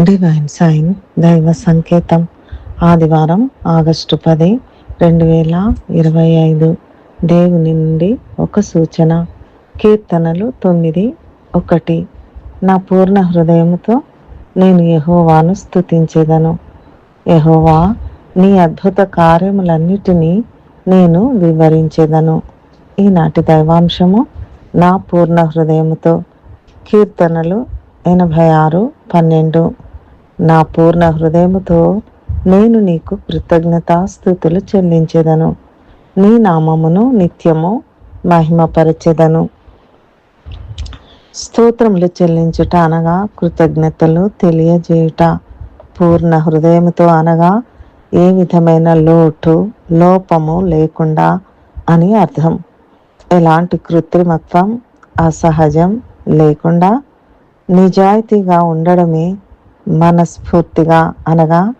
Divine sign దైవ సంకేతం. ఆదివారం ఆగస్టు పది రెండు వేల ఇరవై ఐదు. దేవుని నుండి ఒక సూచన. కీర్తనలు తొమ్మిది ఒకటి. నా పూర్ణ హృదయముతో నేను యహోవాను స్థుతించేదను యహోవా నీ అద్భుత కార్యములన్నిటినీ నేను వివరించేదను. ఈనాటి దైవాంశము నా పూర్ణ హృదయముతో. కీర్తనలు ఎనభై ఆరు పన్నెండు. నా పూర్ణ హృదయముతో నేను నీకు కృతజ్ఞతాస్థుతులు చెల్లించేదను. నీ నామమును నిత్యము మహిమపరచెదను. స్తోత్రములు చెల్లించుట అనగా కృతజ్ఞతలు తెలియజేయుట. పూర్ణ హృదయముతో అనగా ఏ విధమైన లోటు లోపము లేకుండా అని అర్థం. ఎలాంటి కృత్రిమత్వం అసహజం లేకుండా నిజాయితీగా ఉండడమే మనస్ఫూర్తిగా అనగా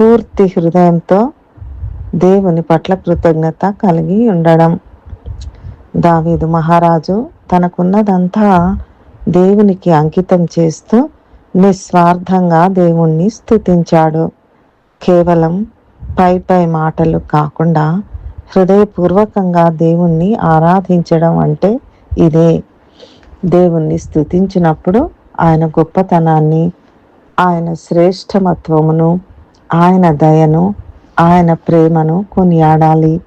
పూర్తి హృదయంతో దేవుని పట్ల కృతజ్ఞత కలిగి ఉండడం. దావీదు మహారాజు తనకున్నదంతా దేవునికి అంకితం చేస్తూ నిస్వార్థంగా దేవుణ్ణి స్థుతించాడు. కేవలం పై పై మాటలు కాకుండా హృదయపూర్వకంగా దేవుణ్ణి ఆరాధించడం అంటే ఇదే. దేవుణ్ణి స్థుతించినప్పుడు ఆయన గొప్పతనాన్ని ఆయన శ్రేష్టమత్వమును ఆయన దయను ఆయన ప్రేమను కొనియాడాలి.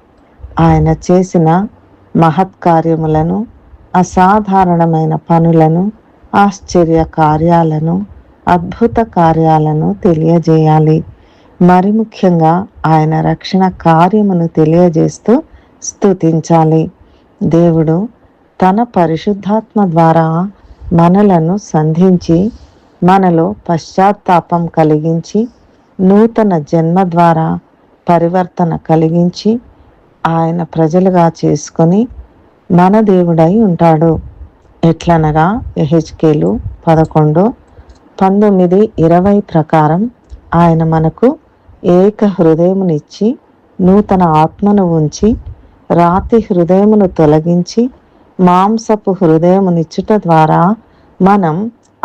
ఆయన చేసిన మహత్కార్యములను అసాధారణమైన పనులను ఆశ్చర్య కార్యాలను అద్భుత కార్యాలను తెలియజేయాలి. మరి ముఖ్యంగా ఆయన రక్షణ కార్యమును తెలియజేస్తూ స్థుతించాలి దేవుడు తన పరిశుద్ధాత్మ ద్వారా మనలను సంధించి మనలో పశ్చాత్తాపం కలిగించి నూతన జన్మ ద్వారా పరివర్తన కలిగించి ఆయన ప్రజలుగా చేసుకొని మన దేవుడై ఉంటాడు. ఎట్లనగా ఎహెచ్కేలు పదకొండు పంతొమ్మిది ఇరవై ప్రకారం ఆయన మనకు ఏక హృదయమునిచ్చి నూతన ఆత్మను ఉంచి రాతి హృదయమును తొలగించి మాంసపు హృదయమునిచ్చుట ద్వారా మనం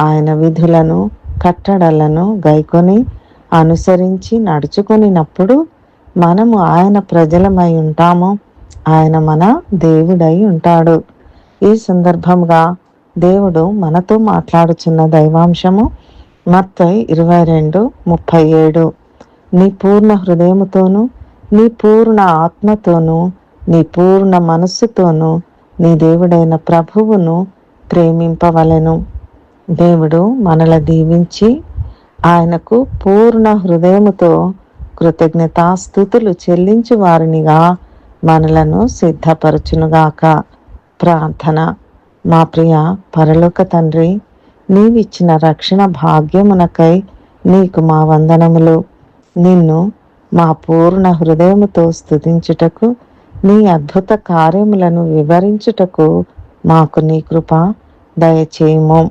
ఆయన విధులను కట్టడలను గైకొని అనుసరించి నడుచుకునినప్పుడు మనము ఆయన ప్రజలమై ఉంటాము. ఆయన మన దేవుడై ఉంటాడు. ఈ సందర్భంగా దేవుడు మనతో మాట్లాడుచున్న దైవాంశము మత్తై ఇరవై రెండు ముప్పై ఏడు. నీ పూర్ణ హృదయముతోను నీ పూర్ణ ఆత్మతోనూ నీ పూర్ణ మనస్సుతోనూ నీ దేవుడైన ప్రభువును ప్రేమింపవలెను. దేవుడు మనల దీవించి ఆయనకు పూర్ణ హృదయముతో కృతజ్ఞతాస్థుతులు చెల్లించు వారినిగా మనలను సిద్ధపరచునుగాక. ప్రార్థన. మా ప్రియ పరలోక తండ్రి నీవిచ్చిన రక్షణ భాగ్యమునకై నీకు మా వందనములు. నిన్ను మా పూర్ణ హృదయముతో స్థుతించుటకు నీ అద్భుత కార్యములను వివరించుటకు మాకు నీ కృప దయచేయము.